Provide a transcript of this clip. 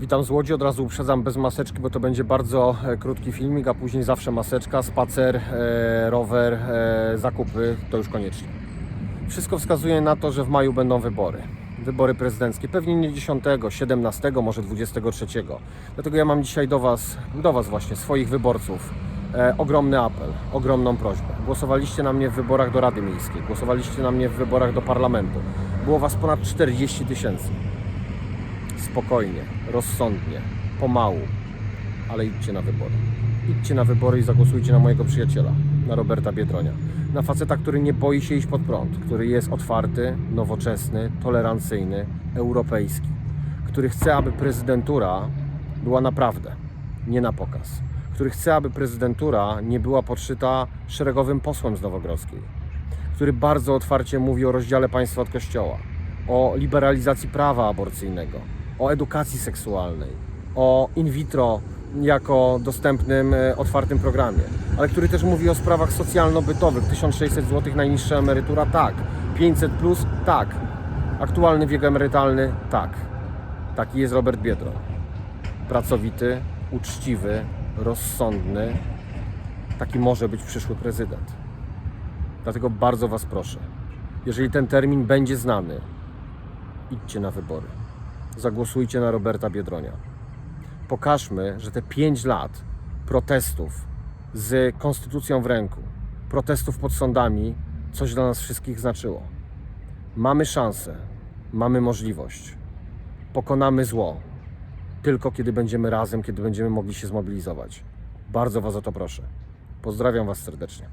Witam z Łodzi, od razu uprzedzam bez maseczki, bo to będzie bardzo e, krótki filmik, a później zawsze maseczka, spacer, e, rower, e, zakupy, to już koniecznie. Wszystko wskazuje na to, że w maju będą wybory. Wybory prezydenckie, pewnie nie 10, 17, może 23. Dlatego ja mam dzisiaj do Was, do Was właśnie, swoich wyborców, e, ogromny apel, ogromną prośbę. Głosowaliście na mnie w wyborach do Rady Miejskiej, głosowaliście na mnie w wyborach do Parlamentu. Było Was ponad 40 tysięcy spokojnie, rozsądnie, pomału, ale idźcie na wybory. Idźcie na wybory i zagłosujcie na mojego przyjaciela, na Roberta Biedronia. Na faceta, który nie boi się iść pod prąd, który jest otwarty, nowoczesny, tolerancyjny, europejski, który chce, aby prezydentura była naprawdę, nie na pokaz. Który chce, aby prezydentura nie była podszyta szeregowym posłem z Nowogrodzkiej który bardzo otwarcie mówi o rozdziale państwa od kościoła, o liberalizacji prawa aborcyjnego, o edukacji seksualnej, o in vitro jako dostępnym, e, otwartym programie, ale który też mówi o sprawach socjalno-bytowych. 1600 zł najniższa emerytura, tak. 500 plus, tak. Aktualny wiek emerytalny, tak. Taki jest Robert Biedroń. Pracowity, uczciwy, rozsądny. Taki może być przyszły prezydent. Dlatego bardzo Was proszę, jeżeli ten termin będzie znany, idźcie na wybory. Zagłosujcie na Roberta Biedronia. Pokażmy, że te 5 lat protestów z konstytucją w ręku, protestów pod sądami, coś dla nas wszystkich znaczyło. Mamy szansę, mamy możliwość. Pokonamy zło tylko kiedy będziemy razem, kiedy będziemy mogli się zmobilizować. Bardzo Was o to proszę. Pozdrawiam Was serdecznie.